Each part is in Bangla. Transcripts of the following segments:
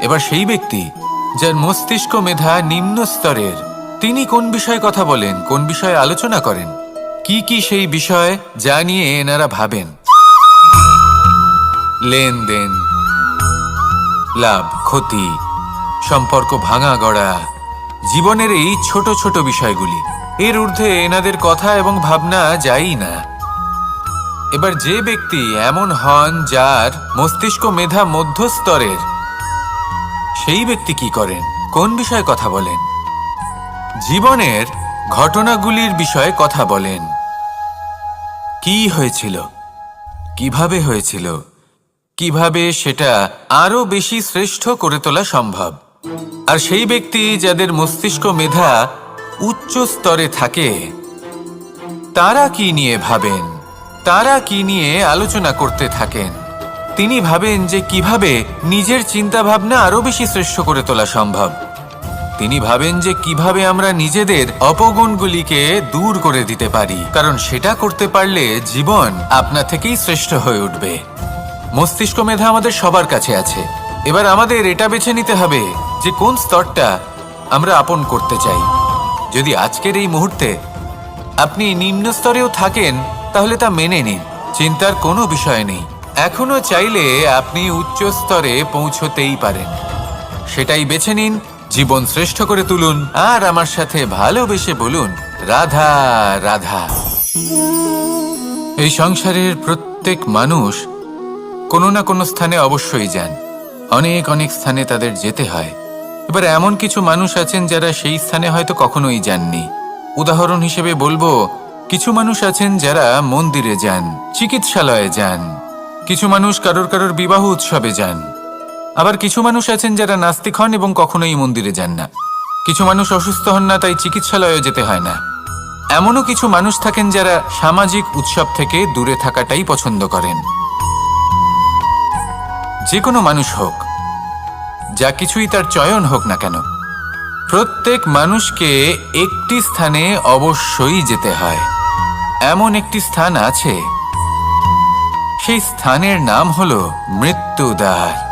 এবার সেই ব্যক্তি, যার মস্তিষ্ক মেধা নিম্ন স্তরের, তিনি কোন বিষয়ে কথা বলেন, কোন বিষয়ে আলোচনা করেন, কি কি সেই বিষয় যা নিয়ে এনারা ভাবেন? লেনদেন, লাভ, ক্ষতি, সম্পর্ক ভাঙা গড়া, জীবনের এই ছোট ছোট বিষয়গুলি, এর ঊর্ধ্বে এনাদের কথা এবং ভাবনা যাই না। এবার যে ব্যক্তি এমন হন যার মস্তিষ্ক মেধা মধ্যস্তরের সেই ব্যক্তি কি করেন? কোন বিষয়ে কথা বলেন? জীবনের ঘটনাগুলির বিষয়ে কথা বলেন। কি হয়েছিল? কীভাবে হয়েছিল? কীভাবে সেটা আরও বেশি শ্রেষ্ঠ করে তোলা সম্ভব? আর সেই ব্যক্তি যাদের মস্তিষ্ক মেধা উচ্চ স্তরে থাকে, তারা কি নিয়ে ভাবেন? তারা কি নিয়ে আলোচনা করতে থাকেন? তিনি ভাবেন যে কীভাবে নিজের চিন্তাভাবনা আরও বেশি শ্রেষ্ঠ করে তোলা সম্ভব। তিনি ভাবেন যে কীভাবে আমরা নিজেদের অপগুণগুলিকে দূর করে দিতে পারি, কারণ সেটা করতে পারলে জীবন আপনা থেকেই শ্রেষ্ঠ হয়ে উঠবে। মস্তিষ্ক মেধা আমাদের সবার কাছে আছে। এবার আমাদের এটা বেছে নিতে হবে যে কোন স্তরটা আমরা আপন করতে চাই। যদি আজকের এই মুহূর্তে আপনি নিম্ন স্তরেও থাকেন, তাহলে তা মেনে নিন, চিন্তার কোনো বিষয় নেই। এখনও চাইলে আপনি উচ্চ স্তরে পৌঁছতেই পারেন। সেটাই বেছে নিন, জীবন শ্রেষ্ঠ করে তুলুন, আর আমার সাথে ভালোবেসে বলুন, রাধা রাধা। এই সংসারের প্রত্যেক মানুষ কোনো না কোনো স্থানে অবশ্যই যান। অনেক অনেক স্থানে তাদের যেতে হয়। এবার এমন কিছু মানুষ আছেন যারা সেই স্থানে হয়তো কখনোই যাননি। উদাহরণ হিসেবে বলব, কিছু মানুষ আছেন যারা মন্দিরে যান, চিকিৎসালয়ে যান কিছু মানুষ কারোর কারোর বিবাহ উৎসবে যান। আবার কিছু মানুষ আছেন যারা নাস্তিক হন এবং কখনোই মন্দিরে যান না। কিছু মানুষ অসুস্থ হন না, তাই চিকিৎসালয়ে যেতে হয় না। এমনও কিছু মানুষ থাকেন যারা সামাজিক উৎসব থেকে দূরে থাকাটাই পছন্দ করেন। যে কোনো মানুষ হোক, যা কিছুই তার চয়ন হোক না কেন, প্রত্যেক মানুষকে একটি স্থানে অবশ্যই যেতে হয়। এমন একটি স্থান আছে সেই স্থানের নাম হল মৃত্যুদ্বার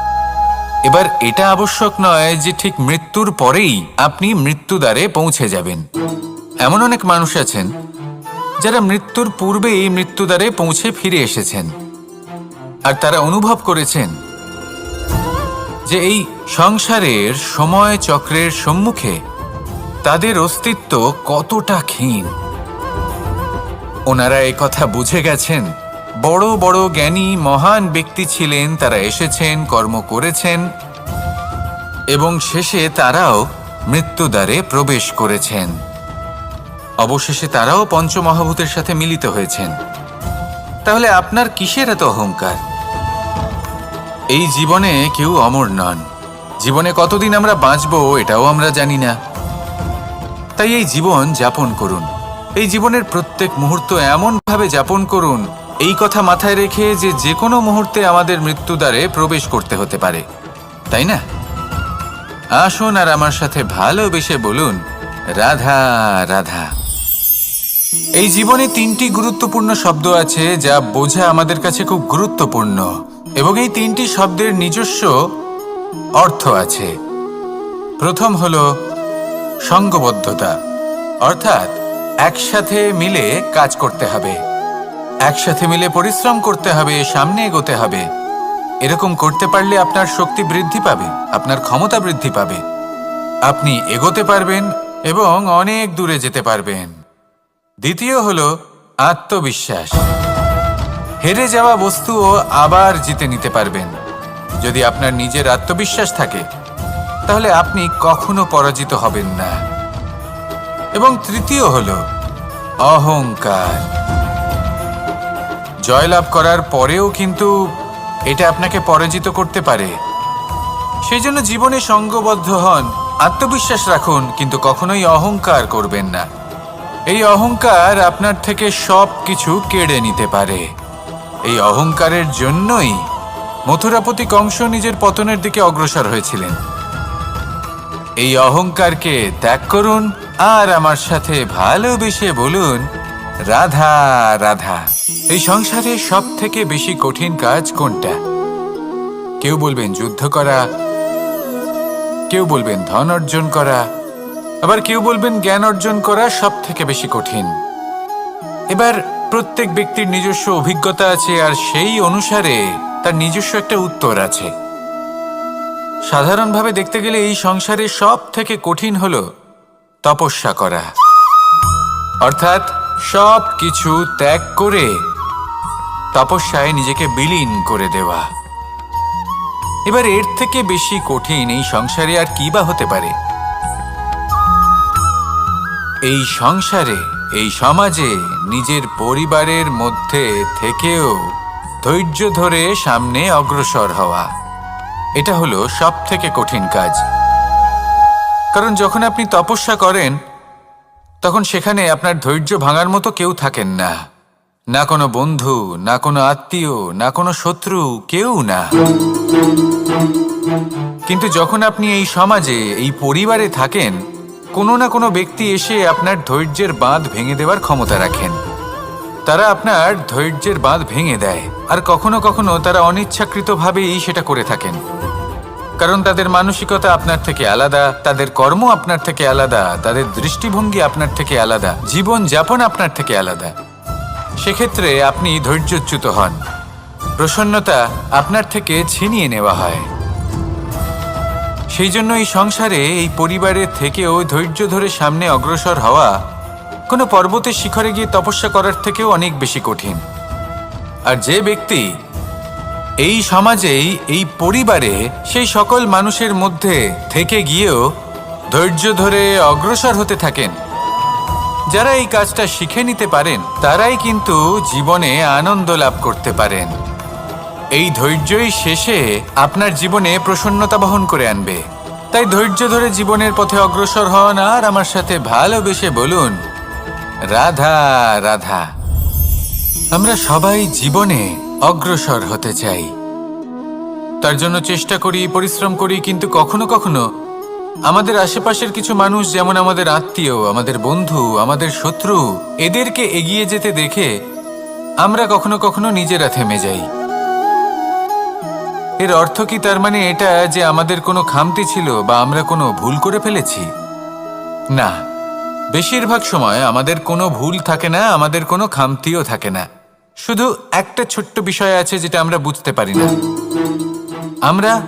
এবার এটা আবশ্যক নয় যে ঠিক মৃত্যুর পরেই আপনি মৃত্যুদ্বারে পৌঁছে যাবেন। এমন অনেক মানুষ আছেন যারা মৃত্যুর পূর্বেই মৃত্যুদ্বারে পৌঁছে ফিরে এসেছেন। আর তারা অনুভব করেছেন যে এই সংসারের, সময় চক্রের সম্মুখে তাদের অস্তিত্ব কতটা ক্ষীণ। ওনারা কথা বুঝে গেছেন বড় বড় জ্ঞানী মহান ব্যক্তি ছিলেন, তারা এসেছেন, কর্ম করেছেন, এবং শেষে তারাও মৃত্যুদ্বারে প্রবেশ করেছেন। অবশেষে তারাও পঞ্চমহাভূতের সাথে মিলিত হয়েছেন। তাহলে আপনার কিসের এত অহংকার? এই জীবনে কেউ অমর নন। জীবনে কতদিন আমরা বাঁচবো, এটাও আমরা জানি না। তাই এই জীবন যাপন করুন। এই জীবনের প্রত্যেক মুহূর্ত এমনভাবে যাপন করুন এই কথা মাথায় রেখে যে যে কোনো মুহূর্তে আমাদের মৃত্যুদ্বারে প্রবেশ করতে হতে পারে, তাই না? আসুন আর আমার সাথে ভালোবেসে বলুন, রাধা রাধা। এই জীবনে তিনটি গুরুত্বপূর্ণ শব্দ আছে যা বোঝা আমাদের কাছে খুব গুরুত্বপূর্ণ, এবং এই তিনটি শব্দের নিজস্ব অর্থ আছে। প্রথম হল সঙ্গবদ্ধতা, অর্থাৎ একসাথে মিলে কাজ করতে হবে। একসাথে মিলে পরিশ্রম করতে হবে, সামনে এগোতে হবে। এরকম করতে পারলে আপনার শক্তি বৃদ্ধি পাবে, আপনার ক্ষমতা বৃদ্ধি পাবে। আপনি এগোতে পারবেন এবং অনেক দূরে যেতে পারবেন। দ্বিতীয় হল আত্মবিশ্বাস। হেরে যাওয়া বস্তুও আবার জিতে নিতে পারবেন। যদি আপনার নিজের আত্মবিশ্বাস থাকে, তাহলে আপনি কখনো পরাজিত হবেন না। এবং তৃতীয় হল অহংকার। জয়লাভ করার পরেও কিন্তু এটা আপনাকে পরাজিত করতে পারে। সেই জন্য জীবনে সঙ্গবদ্ধ হন, আত্মবিশ্বাস রাখুন, কিন্তু কখনোই অহংকার করবেন না। এই অহংকার আপনার থেকে সব কিছু কেড়ে নিতে পারে। এই অহংকারের জন্যই মথুরাপতি কংস নিজের পতনের দিকে অগ্রসর হয়েছিলেন। এই অহংকারকে ত্যাগ করুন, আর আমার সাথে ভালোবেসে বলুন রাধা রাধা, এই সংসারে সব থেকে বেশি কঠিন কাজ কোনটা? কেউ বলবেন যুদ্ধ করা, কেউ বলবেন ধন অর্জন করা, আবার কেউ বলবেন জ্ঞান অর্জন করা সব থেকে বেশি কঠিন। এবার প্রত্যেক ব্যক্তির নিজস্ব অভিজ্ঞতা আছে আর সেই অনুসারে তার নিজস্ব একটা উত্তর আছে। সাধারণভাবে দেখতে গেলে এই সংসারে সব থেকে কঠিন হল তপস্যা করা। অর্থাৎ সব কিছু ত্যাগ করে তপস্যায় নিজেকে বিলীন করে দেওয়া। এবার এর থেকে বেশি কঠিন এই সংসারে আর কি বা হতে পারে? এই সংসারে, এই সমাজে নিজের পরিবারের মধ্যে থেকেও ধৈর্য ধরে সামনে অগ্রসর হওয়া, এটা হলো সব থেকে কঠিন কাজ। কারণ যখন আপনি তপস্যা করেন তখন সেখানে আপনার ধৈর্য ভাঙার মতো কেউ থাকেন না। না কোনো বন্ধু, না কোনো আত্মীয়, না কোনো শত্রু, কেউ না। কিন্তু যখন আপনি এই সমাজে, এই পরিবারে থাকেন, কোনো না কোনো ব্যক্তি এসে আপনার ধৈর্যের বাঁধ ভেঙে দেওয়ার ক্ষমতা রাখেন। তারা আপনার ধৈর্যের বাঁধ ভেঙে দেয়, আর কখনো কখনো তারা অনিচ্ছাকৃতভাবেই সেটা করে থাকেন। কারণ তাদের মানসিকতা আপনার থেকে আলাদা, তাদের কর্ম আপনার থেকে আলাদা, তাদের দৃষ্টিভঙ্গি আপনার থেকে আলাদা জীবন যাপন আপনার থেকে আলাদা। সেক্ষেত্রে আপনি ধৈর্যচ্যুত হন। প্রসন্নতা আপনার থেকে ছিনিয়ে নেওয়া হয়। সেই জন্য এই সংসারে, এই পরিবারের থেকেও ধৈর্য ধরে সামনে অগ্রসর হওয়া কোনো পর্বতের শিখরে গিয়ে তপস্যা করার থেকেও অনেক বেশি কঠিন। আর যে ব্যক্তি এই সমাজেই, এই পরিবারে সেই সকল মানুষের মধ্যে থেকে গিয়েও ধৈর্য ধরে অগ্রসর হতে থাকেন। যারা এই কাজটা শিখে নিতে পারেন, তারাই কিন্তু জীবনে আনন্দ লাভ করতে পারেন। এই ধৈর্যই শেষে আপনার জীবনে প্রসন্নতা বহন করে আনবে। তাই ধৈর্য ধরে জীবনের পথে অগ্রসর হন আর আমার সাথে ভালোবেসে বলুন, রাধা রাধা। আমরা সবাই জীবনে অগ্রসর হতে চাই। তার জন্য চেষ্টা করি, পরিশ্রম করি, কিন্তু কখনো কখনো আমাদের আশেপাশের কিছু মানুষ, যেমন আমাদের আত্মীয়, আমাদের বন্ধু, আমাদের শত্রু, এদেরকে এগিয়ে যেতে দেখে আমরা কখনো কখনো নিজেরা থেমে যাই। এর অর্থ কি? তার মানে এটা যে আমাদের কোনো খামতি ছিল বা আমরা কোনো ভুল করে ফেলেছি? না। বেশিরভাগ সময় আমাদের কোনো ভুল থাকে না, আমাদের কোনো খামতিও থাকে না। শুধু একটা ছোট্ট বিষয় আছে যেটা আমরা বুঝতে পারি না। আমরা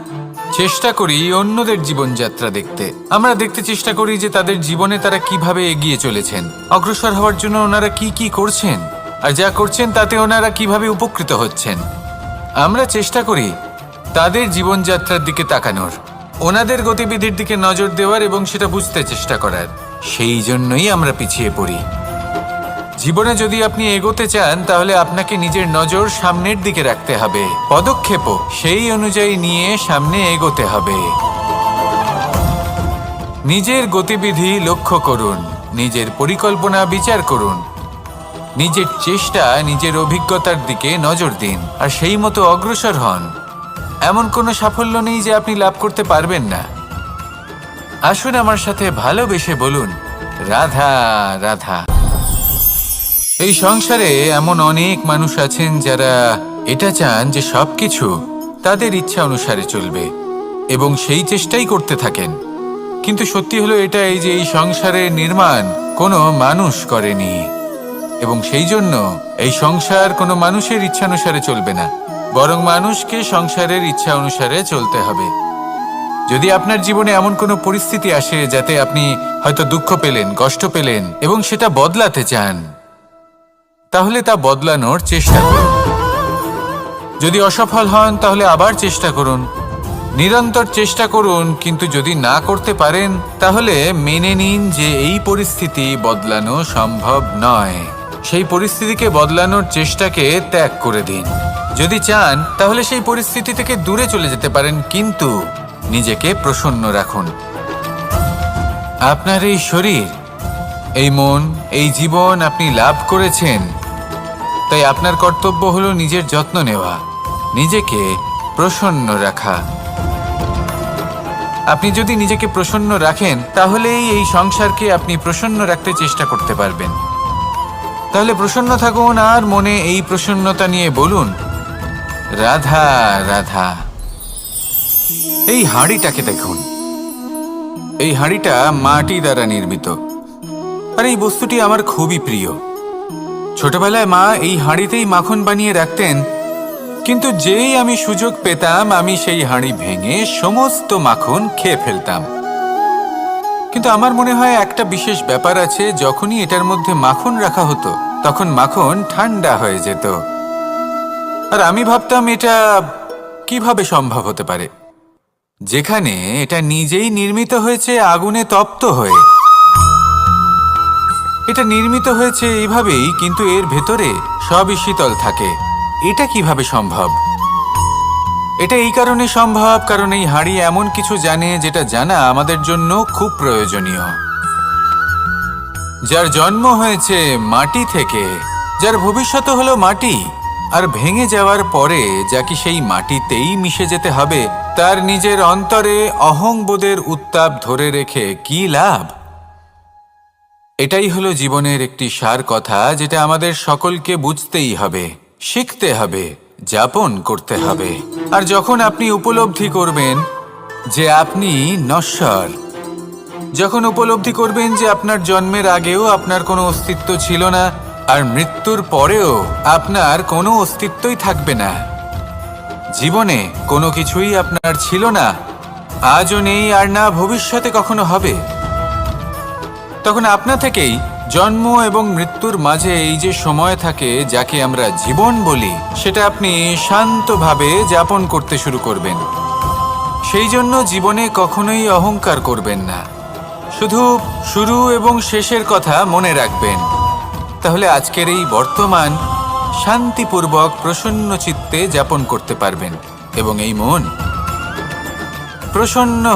চেষ্টা করি অন্যদের জীবনযাত্রা দেখতে। আমরা দেখতে চেষ্টা করি যে তাদের জীবনে তারা কীভাবে এগিয়ে চলেছেন। অগ্রসর হওয়ার জন্য ওনারা কি কি করছেন? আর যা করছেন তাতে ওনারা কীভাবে উপকৃত হচ্ছেন? আমরা চেষ্টা করি তাদের জীবনযাত্রার দিকে তাকানোর, ওনাদের গতিবিধির দিকে নজর দেওয়ার এবং সেটা বুঝতে চেষ্টা করার। সেই জন্যই আমরা পিছিয়ে পড়ি। জীবনে যদি আপনি এগোতে চান, তাহলে আপনাকে নিজের নজর সামনের দিকে রাখতে হবে। পদক্ষেপও সেই অনুযায়ী নিয়ে সামনে এগোতে হবে। নিজের গতিবিধি লক্ষ্য করুন, নিজের পরিকল্পনা বিচার করুন, নিজের চেষ্টা নিজের অভিজ্ঞতার দিকে নজর দিন, আর সেই মতো অগ্রসর হন। এমন কোনো সাফল্য নেই যে আপনি লাভ করতে পারবেন না। আসুন আমার সাথে ভালোবেসে বলুন, রাধা রাধা। এই সংসারে এমন অনেক মানুষ আছেন যারা এটা চান যে সবকিছু তাদের ইচ্ছা অনুসারে চলবে এবং সেই চেষ্টাই করতে থাকেন। কিন্তু সত্যি হলো এটাই যে এই সংসারের নির্মাণ কোনো মানুষ করেনি এবং সেই জন্য এই সংসার কোনো মানুষের ইচ্ছা অনুসারে চলবে না, বরং মানুষকে সংসারের ইচ্ছা অনুসারে চলতে হবে। যদি আপনার জীবনে এমন কোনো পরিস্থিতি আসে যাতে আপনি হয়তো দুঃখ পেলেন, কষ্ট পেলেন এবং সেটা বদলাতে চান তাহলে তা বদলানোর চেষ্টা করুন। যদি অসফল হন, তাহলে আবার চেষ্টা করুন। নিরন্তর চেষ্টা করুন, কিন্তু যদি না করতে পারেন, তাহলে মেনে নিন যে এই পরিস্থিতি বদলানো সম্ভব নয়। সেই পরিস্থিতিকে বদলানোর চেষ্টাকে ত্যাগ করে দিন। যদি চান, তাহলে সেই পরিস্থিতি থেকে দূরে চলে যেতে পারেন, কিন্তু নিজেকে প্রসন্ন রাখুন। আপনার এই শরীর, এই মন, এই জীবন আপনি লাভ করেছেন। তাই আপনার কর্তব্য হলো নিজের যত্ন নেওয়া, নিজেকে প্রসন্ন রাখা। আপনি যদি নিজেকে প্রসন্ন রাখেন, তাহলেই এই সংসারকে আপনি প্রসন্ন রাখতে চেষ্টা করতে পারবেন। তাহলে প্রসন্ন থাকুন আর মনে এই প্রসন্নতা নিয়ে বলুন, রাধা রাধা। এই হাঁড়িটাকে দেখুন। এই হাঁড়িটা মাটি দ্বারা নির্মিত। আর এই বস্তুটি আমার খুবই প্রিয়। ছোটবেলায় মা এই হাঁড়িতেই মাখন বানিয়ে রাখতেন। কিন্তু যেই আমি সুযোগ পেতাম, আমি সেই হাঁড়ি ভেঙে সমস্ত মাখন খেয়ে ফেলতাম। কিন্তু আমার মনে হয় একটা বিশেষ ব্যাপার আছে, যখনই এটার মধ্যে মাখন রাখা হতো, তখন মাখন ঠান্ডা হয়ে যেত। আর আমি ভাবতাম, এটা কীভাবে সম্ভব হতে পারে? যেখানে এটা নিজেই নির্মিত হয়েছে, আগুনে তপ্ত হয়ে। এটা নির্মিত হয়েছে এইভাবেই, কিন্তু এর ভেতরে সবই শীতল থাকে। এটা কীভাবে সম্ভব? এটা এই কারণে সম্ভব, কারণ এই হাঁড়ি এমন কিছু জানে যেটা জানা আমাদের জন্য খুব প্রয়োজনীয়। যার জন্ম হয়েছে মাটি থেকে, যার ভবিষ্যৎ হলো মাটি, আর ভেঙে যাওয়ার পরে যা কি সেই মাটিতেই মিশে যেতে হবে, তার নিজের অন্তরে অহংবোধের উত্তাপ ধরে রেখে কি লাভ? এটাই হলো জীবনের একটি সার কথা যেটা আমাদের সকলকে বুঝতেই হবে, শিখতে হবে, যাপন করতে হবে। আর যখন আপনি উপলব্ধি করবেন যে আপনি নশ্বর, যখন উপলব্ধি করবেন যে আপনার জন্মের আগেও আপনার কোনো অস্তিত্ব ছিল না, আর মৃত্যুর পরেও আপনার কোনো অস্তিত্বই থাকবে না, জীবনে কোনো কিছুই আপনার ছিল না, আজও নেই আর না ভবিষ্যতে কখনো হবে। তখন আপনা থেকেই জন্ম এবং মৃত্যুর মাঝে এই যে সময় থাকে যাকে আমরা জীবন বলি, সেটা আপনি শান্তভাবে যাপন করতে শুরু করবেন। সেই জন্য জীবনে কখনোই অহংকার করবেন না। শুধু শুরু এবং শেষের কথা মনে রাখবেন। তাহলে আজকের এই বর্তমান শান্তিপূর্বক প্রসন্ন চিত্তে যাপন করতে পারবেন এবং এই মন প্রসন্ন